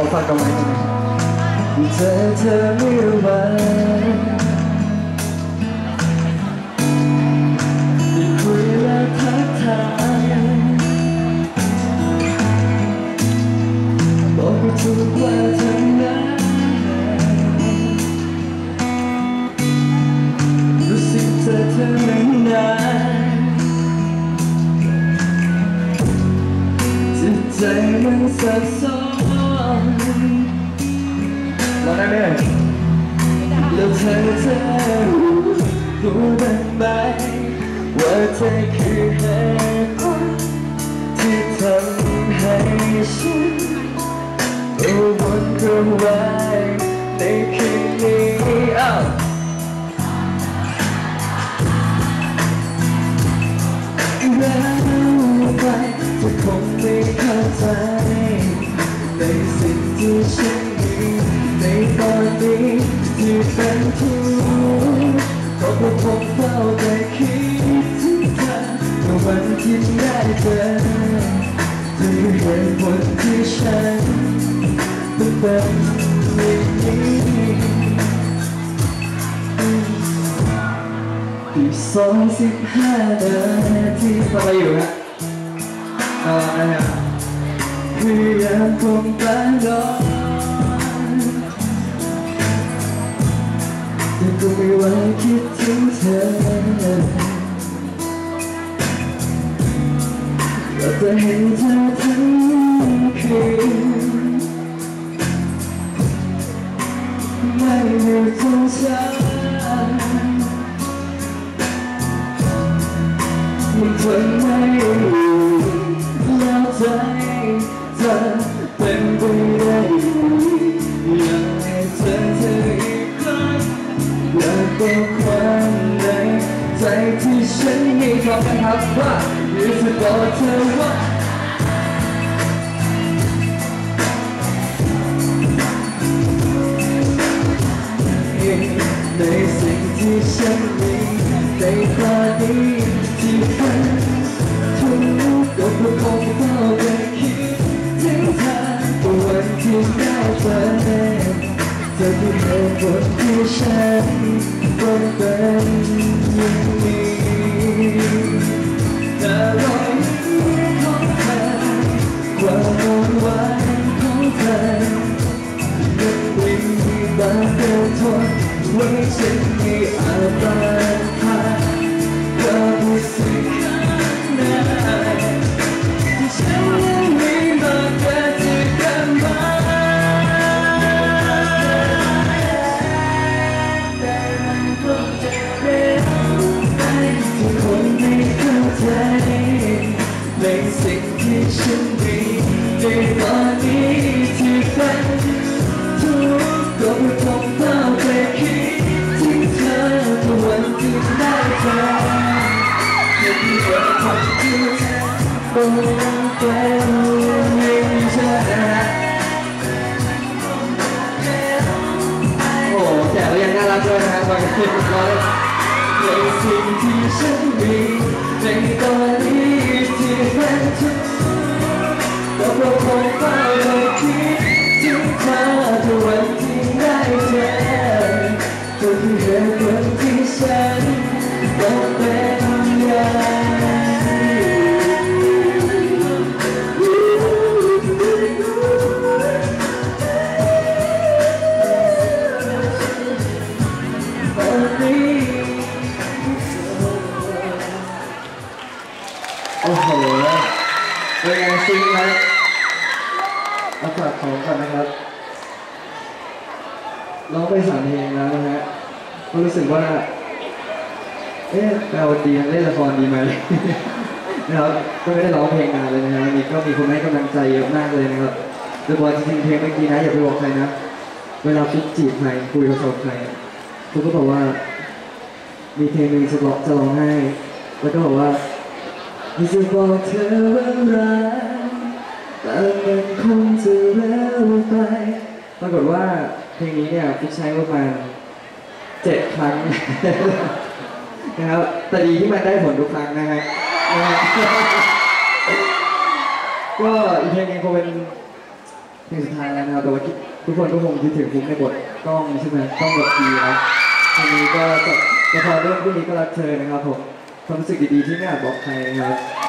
อฟังกันไหน่อยนะครับเจอเธอเมื่อวานได้คุยและทักทายบอกไม่ถูกว่าทำไงรู้สึกเจอเธอไม่นานจิตใจมันสับสน องได้ไหมแล้วเธอเธอรู้ตัวบ้างไหมว่าเธอคือเหตุผลที่ทำให้ฉันเอาวนกระวายในคืนนี้ อีกสองสิบห้านาทีฟังอะไรอยู่ฮะเอาละนะฮะพยายามคงกลางนอนแต่ก็ไม่ไหวคิดถึงเธอก็จะเห็นเธอทั้งคืน ของฉันมันทนไม่อยู่แล้วใจจะเป็นไปได้อยากให้เจอเธออีกครั้งอยากบอกความในใจที่ฉันมีพร้อมกันครับว่าอยากจะบอกเธอว่า ตุผลที่ฉันต้องเป็นอย่างนี้แต่รอยยิ้มของเธอความอ่อนหวานของเธอยังไม่มีบางเดินทนไว้ฉันไม่อาจตานทาความรู้สึก โอ้แจ๋วยังน่ารักด้วยนะฮะตอนนี้ร้อยในสิ่งที่ฉันมีในตอนนี้ที่ฉันทุก เป็นไงซิงครับเอาฝากของก่อนนะครับร้องไปสามเพลงแล้วนะฮะก็รู้สึกว่า เอ๊ะเราดีเล่นละครดีไหมนะครับก็ไม่ได้ร้องเพลงนานเลยนะฮะวันนี้ก็มีคนให้กำลังใจเยอะมากเลยนะครับโดยเฉพาะจริงๆเพลงเมื่อกี้นะอย่าไปบอกใครนะ เวลาฟุกจีบใครคุยกับใครฟุกก็บอกว่า มีเพลงหนึ่งจะร้องจะร้องให้ แล้วก็บอกว่าาจะบอกเธอว่ารักแต่มันคงจะเร็วไปปรากฏว่าเพลงนี้เนี่ยพิชใช้ประมาณเจ็ดครั้งนะครับแต่ดีที่มันได้ผลทุกครั้งนะฮะก็อีกเพลงนึงคงเป็นเพลงสุดท้ายแล้วนะครับแต่ว่าทุกคนก็คงคิดถึงคุ้มในบทกล้องใช่ไหมกล้องบทดีนะอันนี้ก็จะพอเริ่มพรุ่งนี้ก็รักเธอนะครับผม ความรู้สึกดีๆที่ไม่อาจบอกใครครับ